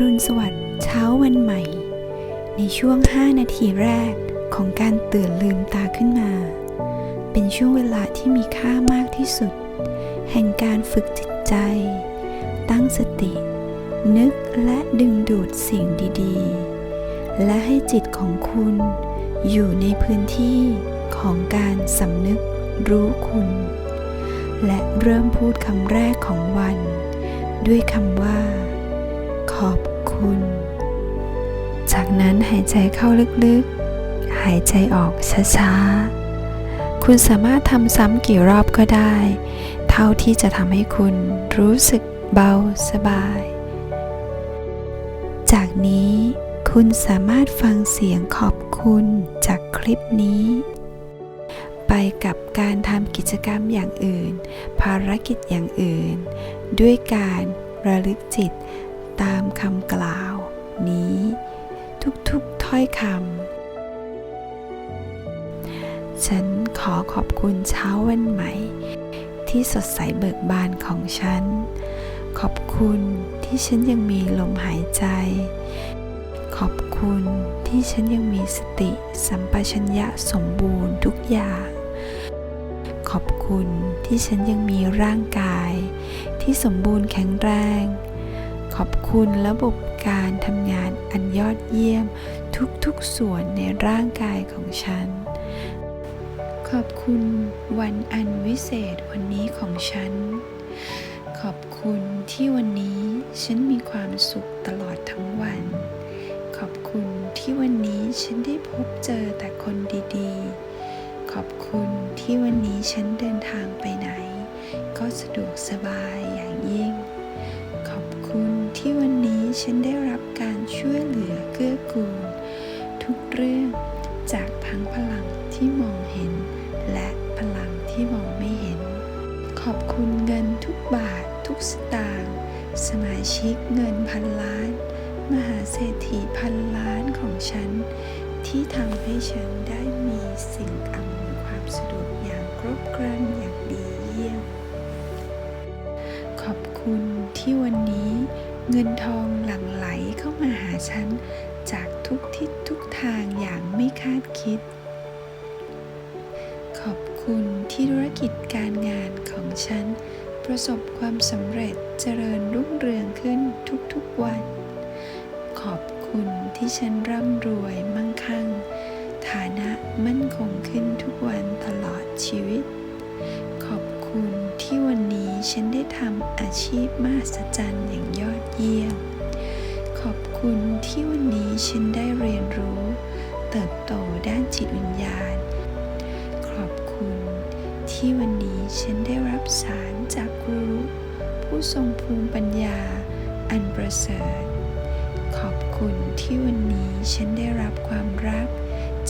รุณสวัสดิ์เช้าวันใหม่ ในช่วง 5 นาทีแรกของการตื่นลืมตาขึ้นมา เป็นช่วงเวลาที่มีค่ามากที่สุด แห่งการฝึกจิตใจ ตั้งสติ นึกและดึงดูดสิ่งดีๆ และให้จิตของคุณอยู่ในพื้นที่ของการสำนึกรู้คุณ และเริ่มพูดคำแรกของวัน ด้วยคำว่า หายใจเข้าลึกๆ หายใจออกช้าๆ คุณสามารถทำซ้ำกี่รอบก็ได้ เท่าที่จะทำให้คุณรู้สึกเบาสบาย จากนี้คุณสามารถฟังเสียงขอบคุณจากคลิปนี้ ไปกับการทำกิจกรรมอย่างอื่น ภารกิจอย่างอื่น ด้วยการระลึกจิตตามคำกล่าวนี้ ถ้อยคำ ฉันขอขอบคุณเช้าวันใหม่ ที่สดใสเบิกบานของฉัน ขอบคุณที่ฉันยังมีลมหายใจ ขอบคุณที่ฉันยังมีสติสัมปชัญญะสมบูรณ์ทุกอย่าง ขอบคุณที่ฉันยังมีร่างกาย ที่สมบูรณ์แข็งแรง ขอบคุณระบบการทำงานอันยอดเยี่ยมทุกๆส่วนในร่างกายของฉัน ขอบคุณวันอันวิเศษวันนี้ของฉัน ขอบคุณที่วันนี้ฉันมีความสุขตลอดทั้งวัน ขอบคุณที่วันนี้ฉันได้พบเจอแต่คนดีๆ ขอบคุณที่วันนี้ฉันเดินทางไปไหน ก็สะดวกสบายอย่างยิ่ง ที่วันนี้ฉันได้รับการช่วยเหลือเกื้อกูล ทุกเรื่องจากทั้งพลังที่มองเห็น และพลังที่มองไม่เห็น ขอบคุณเงินทุกบาททุกสตางค์สมาชิกเงินพันล้าน มหาเศรษฐีพันล้านของฉัน ที่ทำให้ฉันได้มีสิ่งอำนวยความสะดวกอย่างครบครันอย่างดีเยี่ยม ขอบคุณที่วันนี้ เงินทองหลั่งไหลเข้ามาหาฉัน จากทุกทิศทุกทางอย่างไม่คาดคิด ขอบคุณที่ธุรกิจการงานของฉัน ประสบความสำเร็จเจริญรุ่งเรืองขึ้นทุกๆวัน ขอบคุณที่ฉันร่ำรวยมั่งคั่ง ฐานะมั่นคงขึ้นทุกวันตลอดชีวิต ขอบคุณ ที่วันนี้ฉันได้ทำอาชีพมหัศจรรย์อย่างยอดเยี่ยม ขอบคุณที่วันนี้ฉันได้เรียนรู้ เติบโตด้านจิตวิญญาณ ขอบคุณ ที่วันนี้ฉันได้รับสารจากครู ผู้ทรงภูมิปัญญา อันประเสริฐ ขอบคุณที่วันนี้ฉันได้รับความรัก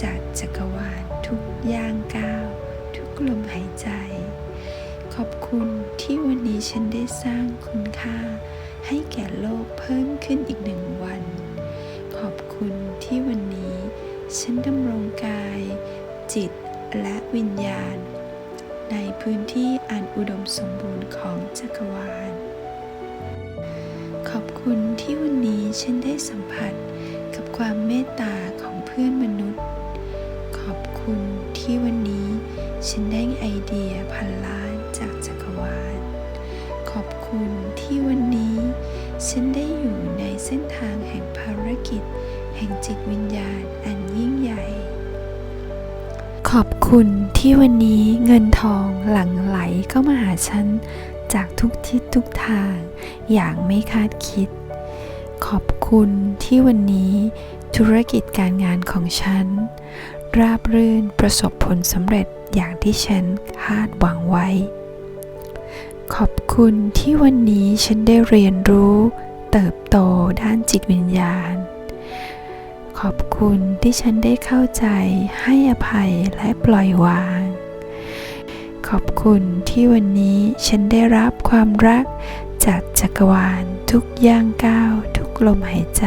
จากจักรวาลทุกย่างก้าว ทุกลมหายใจ ขอบคุณที่วันนี้ฉันได้สร้างคุณค่า ให้แก่โลกเพิ่มขึ้นอีกหนึ่งวัน ขอบคุณที่วันนี้ ฉันดำรงกาย จิตและวิญญาณ ในพื้นที่อันอุดมสมบูรณ์ของจักรวาล ขอบคุณที่วันนี้ฉันได้สัมผัสกับความเมตตาของเพื่อนมนุษย์ ขอบคุณที่วันนี้ฉันได้ไอเดียพันล้าน จากจักรวาล ขอบคุณที่วันนี้ ฉันได้อยู่ในเส้นทางแห่งภารกิจ แห่งจิตวิญญาณอันยิ่งใหญ่ ขอบคุณที่วันนี้เงินทองหลั่งไหลเข้ามาหาฉันจากทุกทิศทุกทางอย่างไม่คาดคิด ขอบคุณที่วันนี้ธุรกิจการงานของฉัน ราบรื่นประสบผลสำเร็จอย่างที่ฉันคาดหวังไว้ ขอบคุณที่วันนี้ฉันได้เรียนรู้เติบโตด้านจิตวิญญาณ ขอบคุณที่ฉันได้เข้าใจให้อภัยและปล่อยวาง ขอบคุณที่วันนี้ฉันได้รับความรักจากจักรวาลทุกย่างก้าวทุกลมหายใจ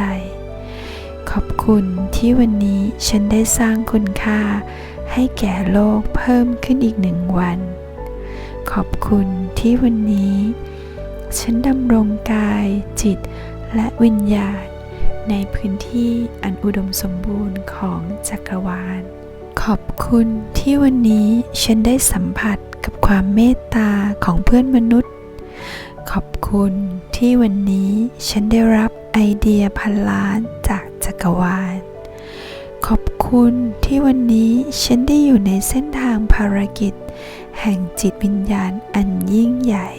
ขอบคุณที่วันนี้ฉันได้สร้างคุณค่าให้แก่โลกเพิ่มขึ้นอีกหนึ่งวัน ขอบคุณที่วันนี้ ฉันดำรงกายจิตและวิญญาณ ในพื้นที่อันอุดมสมบูรณ์ของจักรวาล ขอบคุณที่วันนี้ฉันได้สัมผัสกับความเมตตาของเพื่อนมนุษย์ ขอบคุณที่วันนี้ฉันได้รับไอเดียพันล้านจากจักรวาล ขอบคุณที่วันนี้ฉันได้อยู่ในเส้นทางภารกิจ แห่งจิตวิญญาณอันยิ่งใหญ่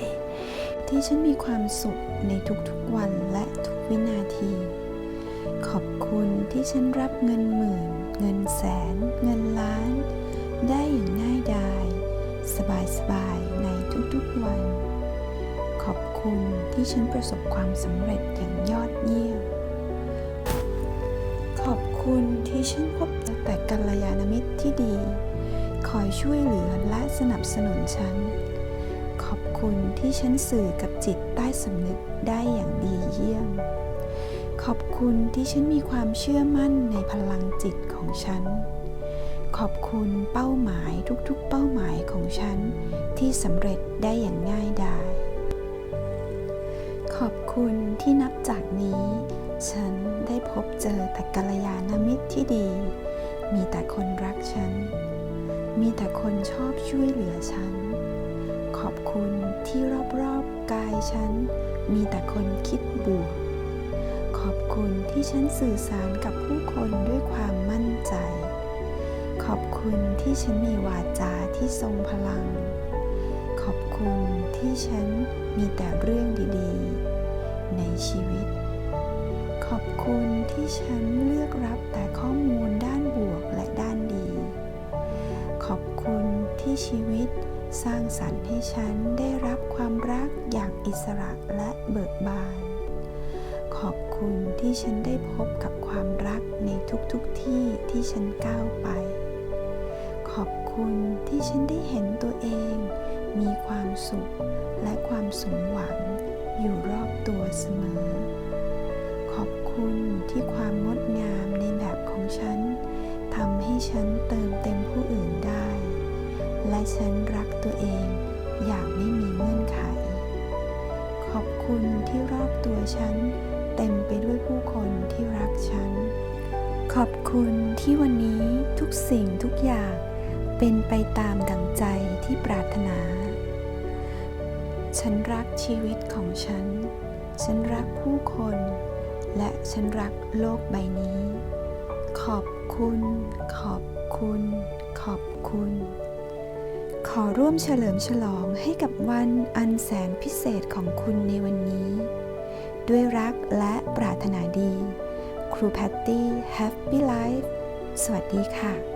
ที่ฉันมีความสุขในทุกๆวันและทุกวินาที ขอบคุณที่ฉันรับเงินหมื่น เงินแสน เงินล้าน ได้อย่างง่ายดาย สบายๆในทุกๆวัน ขอบคุณที่ฉันประสบความสำเร็จอย่างยอดเยี่ยม คุณที่ฉันพบแต่กัลยาณมิตรที่ดี คอยช่วยเหลือและสนับสนุนฉัน ขอบคุณที่ฉันสื่อกับจิตใต้สำนึกได้อย่างดีเยี่ยม ขอบคุณที่ฉันมีความเชื่อมั่นในพลังจิตของฉัน ขอบคุณเป้าหมายทุกๆ เป้าหมายของฉันที่สำเร็จได้อย่างง่ายดาย ขอบคุณที่นับจากนี้ ฉันได้พบเจอแต่กัลยาณมิตรที่ดี มีแต่คนรักฉัน มีแต่คนชอบช่วยเหลือฉัน ขอบคุณที่รอบๆกายฉัน มีแต่คนคิดบวก ขอบคุณที่ฉันสื่อสารกับผู้คนด้วยความมั่นใจ ขอบคุณที่ฉันมีวาจาที่ทรงพลัง ขอบคุณที่ฉันมีแต่เรื่องดีๆ ในชีวิต อบคุณที่ฉันเลือกรับแต่ข้อมูลด้านบวกและด้านดี ขอบคุณที่ชีวิตสร้างสรรค์ให้ฉันได้รับความรักอย่างอิสระและเบิกบาน ขอบคุณที่ฉันได้พบกับความรักในทุกๆทที่ที่ฉันก้าวไป ขอบคุณที่ฉันได้เห็นตัวเอง มีความสุขและความสมหวังอยู่รอบตัวเสมอ คุณที่ความงดงามในแบบของฉันทำให้ฉันเติมเต็มผู้อื่นได้ และฉันรักตัวเองอย่างไม่มีเงื่อนไข ขอบคุณที่รอบตัวฉันเต็มไปด้วยผู้คนที่รักฉัน ขอบคุณที่วันนี้ทุกสิ่งทุกอย่างเป็นไปตามดังใจที่ปรารถนา ฉันรักชีวิตของฉัน ฉันรักผู้คน และฉันรักโลกใบนี้ ขอบคุณ ขอบคุณ ขอบคุณ ขอร่วมเฉลิมฉลองให้กับวันอันแสนพิเศษของคุณในวันนี้ ด้วยรักและปรารถนาดี ครูแพตตี้แฮปปี้ไลฟ์สวัสดีค่ะ